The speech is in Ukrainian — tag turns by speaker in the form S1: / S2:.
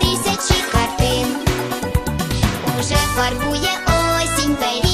S1: тисячі картин, уже фарбує осінь.